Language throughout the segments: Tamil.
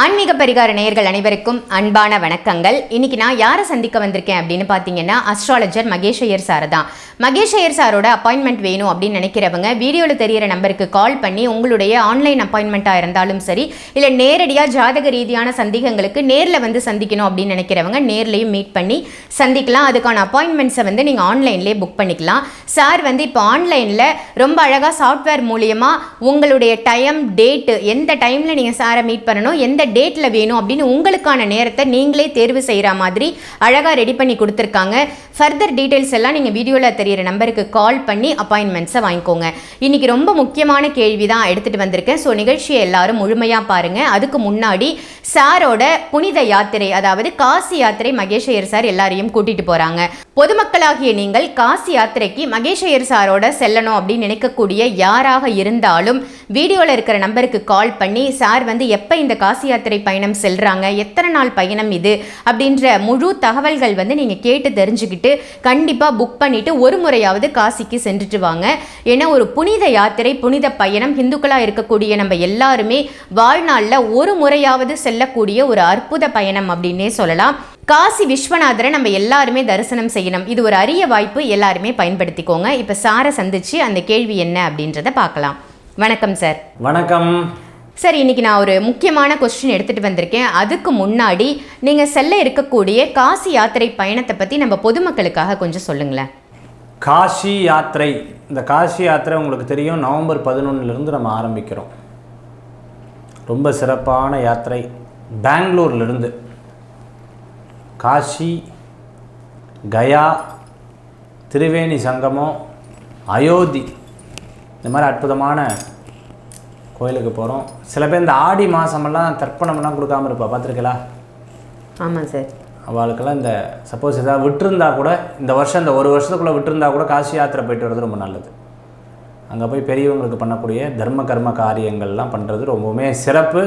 ஆன்மீக பரிகார நேயர்கள் அனைவருக்கும் அன்பான வணக்கங்கள். இன்னைக்கு நான் யாரை சந்திக்க வந்திருக்கேன் அப்படின்னு பார்த்தீங்கன்னா அஸ்ட்ராலஜர் மகேஷ் ஐயர் சார் தான். மகேஷ் ஐயர் சாரோட அப்பாயின்மெண்ட் வேணும் அப்படின்னு நினைக்கிறவங்க வீடியோவில் தெரியிற நம்பருக்கு கால் பண்ணி உங்களுடைய ஆன்லைன் அப்பாயின்மெண்ட்டாக இருந்தாலும் சரி இல்லை நேரடியாக ஜாதக ரீதியான சந்தேகங்களுக்கு நேரில் வந்து சந்திக்கணும் அப்படின்னு நினைக்கிறவங்க நேர்லேயும் மீட் பண்ணி சந்திக்கலாம். அதுக்கான அப்பாயின்மெண்ட்ஸை வந்து நீங்கள் ஆன்லைன்லேயே புக் பண்ணிக்கலாம். சார் வந்து இப்போ ஆன்லைனில் ரொம்ப அழகாக சாஃப்ட்வேர் மூலியமாக உங்களுடைய டைம் டேட்டு எந்த டைமில் நீங்கள் சாரை மீட் பண்ணணும் எந்த டேட்டில் வேணும் அப்படின்னு உங்களுக்கான நேரத்தை நீங்களே தேர்வு செய்கிற மாதிரி அழகாக ரெடி பண்ணி கொடுத்துருக்காங்க. ஃபர்தர் டீட்டெயில்ஸ் எல்லாம் நீங்கள் வீடியோவில் தெரியிற நம்பருக்கு கால் பண்ணி அப்பாயின்மெண்ட்ஸை வாங்கிக்கோங்க. இன்னைக்கு ரொம்ப முக்கியமான கேள்வி தான் எடுத்துகிட்டு வந்திருக்கேன். ஸோ நிகழ்ச்சியை எல்லாரும் முழுமையாக பாருங்கள் அதுக்கு முன்னாடி சாரோட புனித யாத்திரை அதாவது காசி யாத்திரை மகேஷ் ஐயர் சார் எல்லாரையும் கூட்டிகிட்டு போகிறாங்க பொதுமக்களாகிய நீங்கள் காசி யாத்திரைக்கு மகேஷ் ஐயர் சாரோட செல்லணும் அப்படின்னு நினைக்கக்கூடிய யாராக இருந்தாலும் வீடியோவில் இருக்கிற நம்பருக்கு கால் பண்ணி சார் வந்து எப்போ இந்த காசி யாத்திரை பயணம் செல்கிறாங்க எத்தனை நாள் பயணம் இது? அப்படின்ற முழு தகவல்கள் வந்து நீங்கள் கேட்டு தெரிஞ்சுக்கிட்டு கண்டிப்பாக புக் பண்ணிட்டு ஒரு முறையாவது காசிக்கு சென்றுட்டு வாங்க. ஏன்னா ஒரு புனித யாத்திரை புனித பயணம் ஹிந்துக்களாக இருக்கக்கூடிய நம்ம எல்லாருமே வாழ்நாளில் ஒரு முறையாவது செல்லக்கூடிய ஒரு அற்புத பயணம் அப்படின்னே சொல்லலாம். காசி விஸ்வநாதரை நம்ம எல்லாருமே தரிசனம் செய்யணும். இது ஒரு அரிய வாய்ப்பு எல்லாருமே பயன்படுத்திக்கோங்க. இப்போ சாரை சந்திச்சு அந்த கேள்வி என்ன அப்படின்றத பார்க்கலாம். வணக்கம் சார். வணக்கம். சரி இன்னைக்கு நான் ஒரு முக்கியமான கொஸ்டின் எடுத்துகிட்டு வந்திருக்கேன். அதுக்கு முன்னாடி நீங்கள் செல்ல இருக்கக்கூடிய காசி யாத்திரை பயணத்தை பற்றி நம்ம பொதுமக்களுக்காக கொஞ்சம் சொல்லுங்களேன். காஷி யாத்திரை இந்த காஷி யாத்திரை உங்களுக்கு தெரியும் நவம்பர் பதினொன்றுலேருந்து நம்ம ஆரம்பிக்கிறோம். ரொம்ப சிறப்பான யாத்திரை பெங்களூர்லேருந்து காஷி கயா திரிவேணி சங்கமம் அயோத்தி இந்த மாதிரி அற்புதமான கோயிலுக்கு போகிறோம் சில பேர் இந்த ஆடி மாதமெல்லாம் தர்ப்பணம்லாம் கொடுக்காம இருப்பா பார்த்துருக்கலா ஆமாம் சார். அவளுக்கெல்லாம் இந்த சப்போஸ் ஏதாவது விட்டுருந்தா கூட இந்த வருஷம் இந்த ஒரு வருஷத்துக்குள்ளே விட்டுருந்தா கூட காசி யாத்திரை போயிட்டு வர்றது ரொம்ப நல்லது. அங்கே போய் பெரியவங்களுக்கு பண்ணக்கூடிய தர்ம கர்ம காரியங்கள்லாம் பண்ணுறது ரொம்பவுமே சிறப்பு.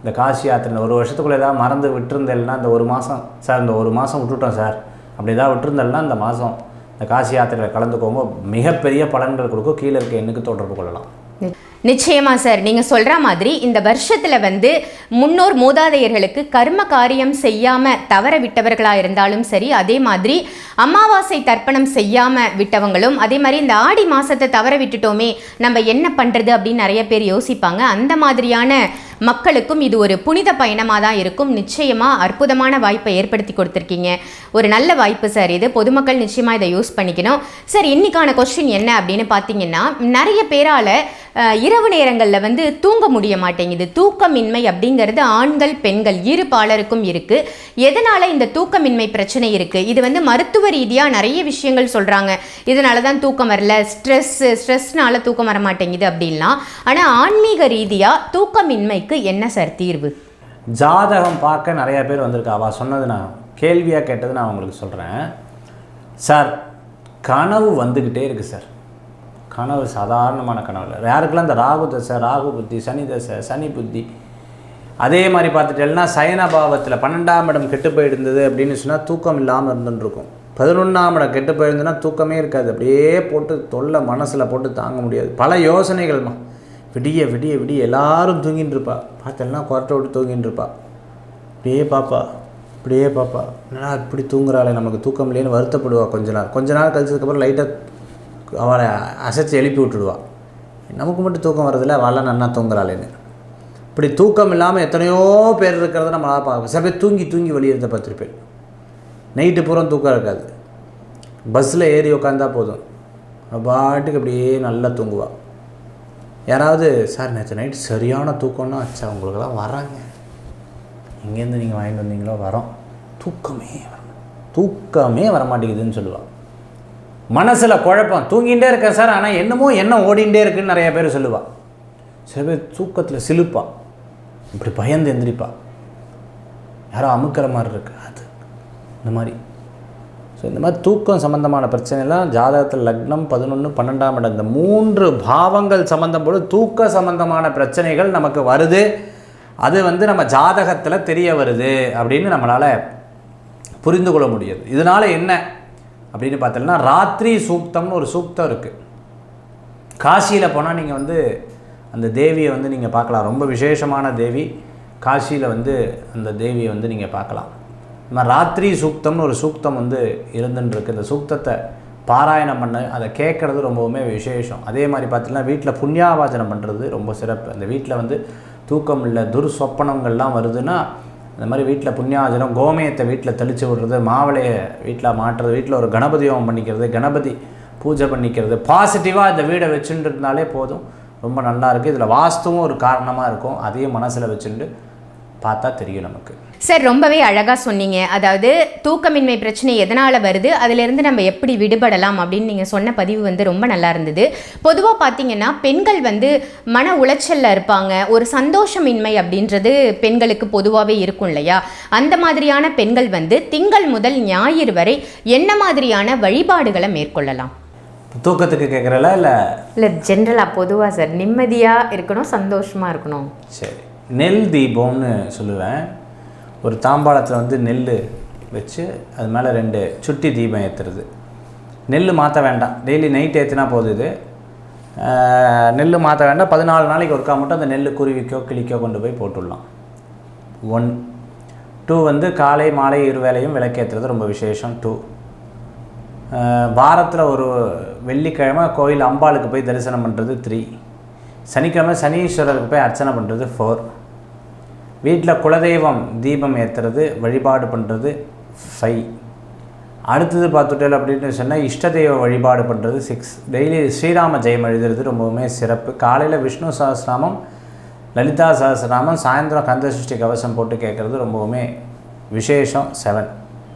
இந்த காசி யாத்திரை ஒரு வருஷத்துக்குள்ளே ஏதாவது மறந்து விட்டுருந்தேன்னா இந்த ஒரு மாதம் சார் இந்த ஒரு மாதம் விட்டுட்டோம் சார். அப்படி ஏதாவது விட்டுருந்தேன்னா இந்த மாதம் இந்த காசி யாத்திரையில் கலந்துக்கோங்க. மிகப்பெரிய பலன்கள் கொடுக்கும். கீழே இருக்க எண்ணுக்கு தொடர்பு கொள்ளலாம். நிச்சயமாக சார் நீங்கள் சொல்கிற மாதிரி இந்த வருஷத்தில் வந்து முன்னோர் மூதாதையர்களுக்கு கர்ம காரியம் செய்யாமல் தவற விட்டவர்களாக இருந்தாலும் சரி அதே மாதிரி அமாவாசை தர்ப்பணம் செய்யாமல் விட்டவங்களும் அதே மாதிரி இந்த ஆடி மாதத்தை தவற விட்டுட்டோமே நம்ம என்ன பண்ணுறது அப்படின்னு நிறைய பேர் யோசிப்பாங்க. அந்த மாதிரியான மக்களுக்கும் இது ஒரு புனித பயணமாக தான் இருக்கும். நிச்சயமாக அற்புதமான வாய்ப்பை ஏற்படுத்தி கொடுத்துருக்கீங்க. ஒரு நல்ல வாய்ப்பு சார் இது பொதுமக்கள் நிச்சயமாக இதை யூஸ் பண்ணிக்கணும். சார் இன்னைக்கான கொஸ்டின் என்ன அப்படின்னு பார்த்தீங்கன்னா நிறைய பேரால் இரவு நேரங்களில் வந்து தூங்க முடிய மாட்டேங்குது. தூக்கமின்மை அப்படிங்கிறது ஆண்கள் பெண்கள் இரு பாலருக்கும் இருக்குது எதனால் இந்த தூக்கமின்மை பிரச்சனை இருக்குது இது வந்து மருத்துவ ரீதியாக நிறைய விஷயங்கள் சொல்கிறாங்க இதனால தான் தூக்கம் வரல. ஸ்ட்ரெஸ்ஸு ஸ்ட்ரெஸ்னால தூக்கம் வர மாட்டேங்குது அப்படின்லாம். ஆனால் ஆன்மீக ரீதியாக தூக்கமின்மைக்கு என்ன சார் தீர்வு? ஜாதகம் பார்க்க நிறைய பேர் வந்திருக்கா. அவள் சொன்னது நான் கேள்வியாக கேட்டது நான் உங்களுக்கு சொல்கிறேன் சார் கனவு வந்துக்கிட்டே இருக்குது சார். கனவு சாதாரணமான கனவு இல்லை. யாருக்கெல்லாம் இந்த ராகு தசை ராகு புத்தி சனி தசை சனி புத்தி அதே மாதிரி பார்த்துட்டேன்னா சயனபாவத்தில் பன்னெண்டாம் இடம் கெட்டு போயிருந்தது அப்படின்னு சொன்னால் தூக்கம் இல்லாமல் இருந்துருக்கும். பதினொன்றாம் இடம் கெட்டு போயிருந்ததுன்னா தூக்கமே இருக்காது. அப்படியே போட்டு தொல்லை மனசில் போட்டு தாங்க முடியாது. பல யோசனைகள்மா விடிய விடிய விடிய எல்லாரும் தூங்கின்னு இருப்பா. பார்த்தெல்லாம் குரட்டை விட்டு தூங்கின்னு இருப்பா. இப்படியே பாப்பா இப்படியே பாப்பா. என்னடா இப்படி தூங்குறாளே? நமக்கு தூக்கம் இல்லையேன்னு வருத்தப்படுவா கொஞ்ச நாள். கொஞ்ச நாள் கழிச்சதுக்கப்புறம் லைட்டாக அவளை அசைச்சு எழுப்பி விட்டுடுவா. நமக்கு மட்டும் தூக்கம் வரதில்ல அவளாம் நன்னா தூங்குறாளேன்னு. இப்படி தூக்கம் இல்லாமல் எத்தனையோ பேர் இருக்கிறத நம்மளால் பார்க்க சில பேர் தூங்கி தூங்கி வெளியேறத பார்த்துருப்பேன். நைட்டு பூரா தூக்கம் இருக்காது. பஸ்ஸில் ஏறி உட்காந்தா போதும். பாட்டுக்கு அப்படியே நல்லா தூங்குவாள் யாராவது சார் நேற்று நைட்டு சரியான தூக்கம்னா வச்சா உங்களுக்கெல்லாம் வராங்க. எங்கேருந்து நீங்கள் வாங்கிட்டு வந்தீங்களோ வரோம். தூக்கமே வர தூக்கமே வர மாட்டேங்குதுன்னு சொல்லுவாள் மனசில் குழப்பம். தூங்கிகிட்டே இருக்கேன் சார். ஆனால் என்னமோ என்ன ஓடிண்டே இருக்குன்னு நிறைய பேர் சொல்லுவாள் சில பேர் தூக்கத்தில் சிலுப்பாள் இப்படி பயந்து எந்திரிப்பா யாரோ அமுக்கிற மாதிரி இருக்கு. அது இந்த மாதிரி. ஸோ இந்த மாதிரி தூக்கம் சம்மந்தமான பிரச்சனைலாம் ஜாதகத்தில் லக்னம் பதினொன்று பன்னெண்டாம் இடம் இந்த மூன்று பாவங்கள் சம்மந்தம் போது தூக்க சம்பந்தமான பிரச்சனைகள் நமக்கு வருது. அது வந்து நம்ம ஜாதகத்தில் தெரிய வருது அப்படின்னு நம்மளால் புரிந்து கொள்ள முடியுது. இதனால் என்ன அப்படின்னு பார்த்தோம்னா ராத்திரி சூக்தம்னு ஒரு சூக்தம் இருக்குது காசியில் போனால் நீங்கள் வந்து அந்த தேவியை வந்து நீங்கள் பார்க்கலாம். ரொம்ப விசேஷமான தேவி. காசியில் வந்து அந்த தேவியை வந்து நீங்கள் பார்க்கலாம். நம்ம ராத்திரி சூக்தம்னு ஒரு சூக்தம் வந்து இருந்துன்ட்ருக்கு இந்த சூக்தத்தை பாராயணம் பண்ண அதை கேட்குறது ரொம்பவுமே விசேஷம். அதே மாதிரி பார்த்தீங்கன்னா வீட்டில் புண்ணியாவாச்சனம் பண்ணுறது ரொம்ப சிறப்பு. அந்த வீட்டில் வந்து தூக்கம் இல்லை துர்ஸ்வப்பனங்கள்லாம் வருதுன்னா இந்த மாதிரி வீட்டில் புண்ணியாஜனம் கோமயத்தை வீட்டில் தெளித்து விடுறது மாவளையை வீட்டில் மாட்டுறது வீட்டில் ஒரு கணபதி ஹோமம் பண்ணிக்கிறது கணபதி பூஜை பண்ணிக்கிறது பாசிட்டிவாக இந்த வீடை வச்சுட்டு இருந்தாலே போதும். ரொம்ப நல்லா இருக்குது இதில் வாஸ்துவும் ஒரு காரணமாக இருக்கும். அதையும் மனசில் வச்சுட்டு பார்த்தா தெரியும் நமக்கு. சார் ரொம்பவே அழகாக சொன்னீங்க. அதாவது தூக்கமின்மை பிரச்சனை எதனால் வருது அதிலிருந்து நம்ம எப்படி விடுபடலாம் அப்படின்னு நீங்கள் சொன்ன பதிவு வந்து ரொம்ப நல்லா இருந்தது. பொதுவாக பார்த்தீங்கன்னா பெண்கள் வந்து மன உளைச்சலில் இருப்பாங்க. ஒரு சந்தோஷமின்மை அப்படின்றது பெண்களுக்கு பொதுவாகவே இருக்கும் இல்லையா? அந்த மாதிரியான பெண்கள் வந்து திங்கள் முதல் ஞாயிறு வரை என்ன மாதிரியான வழிபாடுகளை மேற்கொள்ளலாம்? தூக்கத்துக்கு கேட்குறல இல்லை? இல்லை ஜென்ரலாக பொதுவாக சார் நிம்மதியாக இருக்கணும் சந்தோஷமாக இருக்கணும். சரி. நெல் தீபம்னு சொல்லுவேன். ஒரு தாம்பாளத்தில் வந்து நெல் வச்சு அது மேலே ரெண்டு சுட்டி தீபம் ஏற்றுறது நெல் மாற்ற வேண்டாம். டெய்லி நைட் ஏற்றினா போதும் இது. நெல் மாற்ற வேண்டாம். பதினாலு நாளைக்கு ஒருக்கா மட்டும் அந்த நெல் குருவிக்கோ கிளிக்கோ கொண்டு போய் போட்டுடலாம். ஒன் டூ வந்து காலை மாலை இருவேளையும் விளக்கேற்றுறது ரொம்ப விசேஷம். டூ வாரத்தில் ஒரு வெள்ளிக்கிழமை கோயில் அம்பாளுக்கு போய் தரிசனம் பண்ணுறது த்ரீ சனிக்கிழமை சனீஸ்வரருக்கு போய் அர்ச்சனை பண்ணுறது ஃபோர் வீட்டில் குலதெய்வம் தீபம் ஏற்றுறது வழிபாடு பண்ணுறது ஃபைவ் அடுத்தது பார்த்துட்டேன் அப்படின்னு சொன்னால் இஷ்ட தெய்வ வழிபாடு பண்ணுறது சிக்ஸ் டெய்லி ஸ்ரீராம ஜெயம் எழுதுறது ரொம்பவுமே சிறப்பு. காலையில் விஷ்ணு சஹஸ்ரநாமம் லலிதா சஹஸ்ரநாமம் சாயந்தரம் கந்தசஷ்டி கவசம் போட்டு கேட்குறது ரொம்பவுமே விசேஷம் செவன்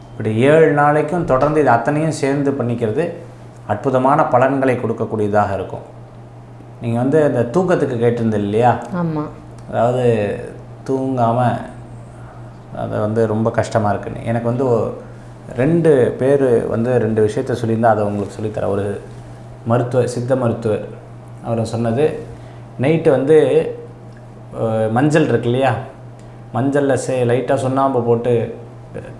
இப்படி ஏழு நாளைக்கும் தொடர்ந்து இது அத்தனையும் சேர்ந்து பண்ணிக்கிறது அற்புதமான பலன்களை கொடுக்கக்கூடியதாக இருக்கும். நீங்கள் வந்து இந்த தூக்கத்துக்கு கேட்டிருந்தது இல்லையா? ஆமாம் அதாவது தூங்காமல் அது வந்து ரொம்ப கஷ்டமாக இருக்குன்னு. எனக்கு வந்து ரெண்டு பேர் வந்து ரெண்டு விஷயத்த சொல்லியிருந்தா அதை உங்களுக்கு சொல்லித்தரேன் ஒரு மருத்துவர் சித்த மருத்துவர் அவர் சொன்னது நைட்டு வந்து மஞ்சள் இருக்கு இல்லையா? மஞ்சளில் சே லைட்டாக சுண்ணாம்பு போட்டு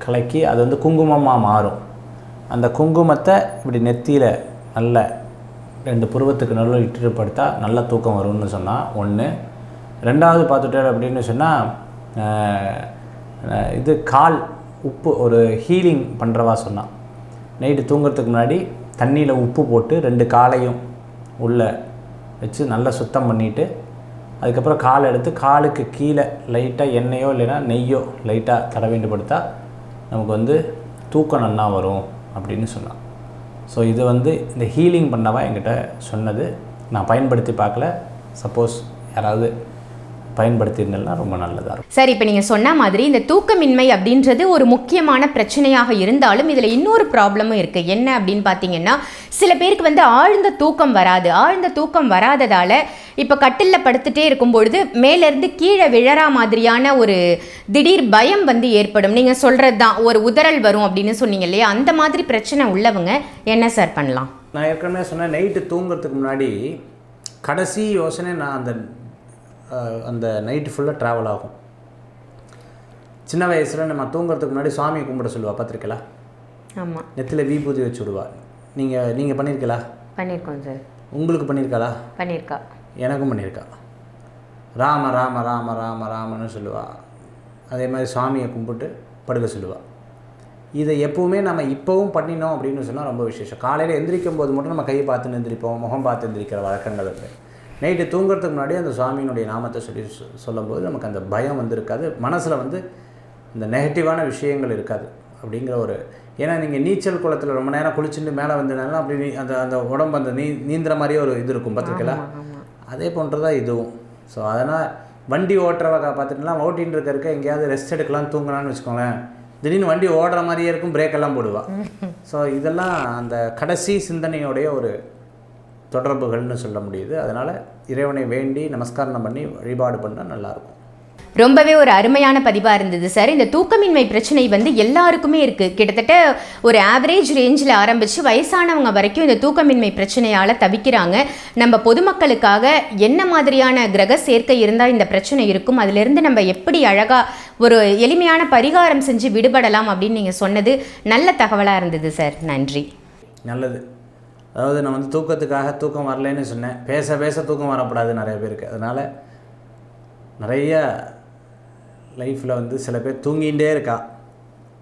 கலக்கி அது வந்து குங்குமமாக மாறும். அந்த குங்குமத்தை இப்படி நெத்தியில் நல்ல ரெண்டு புருவத்துக்கு நல்ல இட்டுப்படுத்தா நல்ல தூக்கம் வரும்னு சொன்னால் ஒன்று ரெண்டாவது பார்த்துட்டார் அப்படின்னு சொன்னால் இது கால் உப்பு ஒரு ஹீலிங் பண்ணுறவா சொன்னான் நைட்டு தூங்குறதுக்கு முன்னாடி தண்ணியில் உப்பு போட்டு ரெண்டு காலையும் உள்ளே வச்சு நல்லா சுத்தம் பண்ணிவிட்டு அதுக்கப்புறம் கால் எடுத்து காலுக்கு கீழே லைட்டாக எண்ணெயோ இல்லைன்னா நெய்யோ லைட்டாக தடவிண்டு படுத்தா நமக்கு வந்து தூக்கம் நல்லா வரும் அப்படின்னு சொன்னான். ஸோ இது வந்து இந்த ஹீலிங் பண்ணவா என்கிட்ட சொன்னது நான் பயன்படுத்தி பார்க்கல. சப்போஸ் யாராவது பயன்படுத்தியிருந்தேன்னா ரொம்ப நல்லதாக இருக்கும். சார் இப்போ நீங்கள் சொன்ன மாதிரி இந்த தூக்கமின்மை அப்படின்றது ஒரு முக்கியமான பிரச்சனையாக இருந்தாலும் இதில் இன்னொரு ப்ராப்ளமும் இருக்குது என்ன அப்படின்னு பார்த்தீங்கன்னா சில பேருக்கு வந்து ஆழ்ந்த தூக்கம் வராது. ஆழ்ந்த தூக்கம் வராததால் இப்போ கட்டிலில் படுத்துட்டே இருக்கும் பொழுது மேலேருந்து கீழே விழறா மாதிரியான ஒரு திடீர் பயம் வந்து ஏற்படும். நீங்கள் சொல்கிறது தான் ஒரு உதறல் வரும் அப்படின்னு சொன்னீங்க இல்லையா? அந்த மாதிரி பிரச்சனை உள்ளவங்க என்ன சார் பண்ணலாம்? நான் ஏற்கனவே சொன்னேன் நைட்டு தூங்குறதுக்கு முன்னாடி கடைசி யோசனை நான் அந்த அந்த நைட்டு ஃபுல்லாக ட்ராவல் ஆகும். சின்ன வயசில் நம்ம தூங்குறதுக்கு முன்னாடி சாமியை கும்பிட சொல்லுவா பார்த்துருக்கலா ஆமாம் நெத்தியில் வீபூதி வச்சு விடுவா. நீங்கள் நீங்கள் பண்ணியிருக்கலா பண்ணியிருக்கோம் சார். உங்களுக்கு பண்ணியிருக்காளா பண்ணியிருக்கா எனக்கும் பண்ணியிருக்கா ராம ராம ராம ராம ராமன்னு சொல்லுவா. அதே மாதிரி சாமியை கும்பிட்டு படுக்க சொல்லுவா. இதை எப்பவுமே நம்ம இப்போவும் பண்ணினோம் அப்படின்னு சொன்னால் ரொம்ப விசேஷம். காலையில் எந்திரிக்கும் போது மட்டும் நம்ம கையை பார்த்து எந்திரிப்போம் முகம் பார்த்து எந்திரிக்கிற வழக்கங்கள் இருக்குது நைட்டு தூங்குறதுக்கு முன்னாடி அந்த சுவாமியினுடைய நாமத்தை சொல்லி சொல்லும்போது நமக்கு அந்த பயம் வந்து இருக்காது மனசில் வந்து இந்த நெகட்டிவான விஷயங்கள் இருக்காது அப்படிங்கிற ஒரு ஏன்னா நீங்கள் நீச்சல் குளத்தில் ரொம்ப நேரம் குளிச்சுட்டு மேலே வந்தனால அப்படி நீ- அந்த அந்த உடம்பு அந்த நீ நீந்துற மாதிரியே ஒரு இது இருக்கும் பார்த்துருக்கல அதே போன்று தான் இதுவும். ஸோ அதனால் வண்டி ஓட்டுறவ பார்த்துட்டுலாம் ஓட்டின்னு இருக்க இருக்க எங்கேயாவது ரெஸ்ட் எடுக்கலாம் தூங்கலாம்னு வச்சுக்கோங்களேன். திடீர்னு வண்டி ஓடுற மாதிரியே இருக்கும் பிரேக் எல்லாம் போடுவா. ஸோ இதெல்லாம் அந்த கடைசி சிந்தனையோடைய ஒரு தொடர்புகள்னு சொல்ல முடியுது. அதனால் இறைவனை வேண்டி நமஸ்காரம் பண்ணி வழிபாடு பண்ணால் நல்லாயிருக்கும் ரொம்பவே ஒரு அருமையான பதிவாக இருந்தது சார் இந்த தூக்கமின்மை பிரச்சனை வந்து எல்லாருக்குமே இருக்குது கிட்டத்தட்ட ஒரு ஆவரேஜ் ரேஞ்சில் ஆரம்பித்து வயசானவங்க வரைக்கும் இந்த தூக்கமின்மை பிரச்சனையால் தவிக்கிறாங்க. நம்ம பொதுமக்களுக்காக என்ன மாதிரியான கிரக சேர்க்கை இருந்தால் இந்த பிரச்சனை இருக்கும்? அதிலிருந்து நம்ம எப்படி அழகாக ஒரு எளிமையான பரிகாரம் செஞ்சு விடுபடலாம் அப்படின்னு நீங்கள் சொன்னது நல்ல தகவலாக இருந்தது சார் நன்றி. நல்லது. அதாவது நான் வந்து தூக்கத்துக்காக தூக்கம் வரலைன்னு சொன்னேன். பேச பேச தூக்கம் வரக்கூடாது நிறைய பேருக்கு. அதனால் நிறைய லைஃப்பில் வந்து சில பேர் தூங்கிகிட்டே இருக்கா.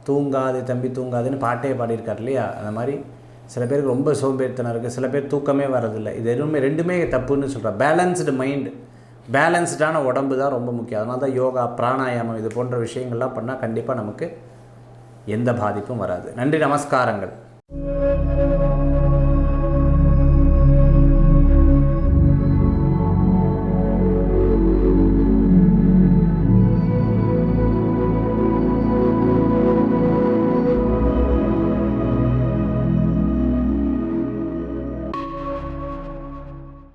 தூங்காது தம்பி தூங்காதுன்னு பாட்டே பாடியிருக்கார் இல்லையா? அந்த மாதிரி சில பேருக்கு ரொம்ப சோம்பேறித்தனம் இருக்குது சில பேர் தூக்கமே வரதில்லை இது எதுவுமே ரெண்டுமே தப்புன்னு சொல்கிறேன் பேலன்ஸ்டு மைண்டு பேலன்ஸ்டான உடம்பு தான் ரொம்ப முக்கியம். அதனால தான் யோகா பிராணாயாமம் இது போன்ற விஷயங்கள்லாம் பண்ணால் கண்டிப்பாக நமக்கு எந்த பாதிப்பும் வராது. நன்றி நமஸ்காரங்கள்.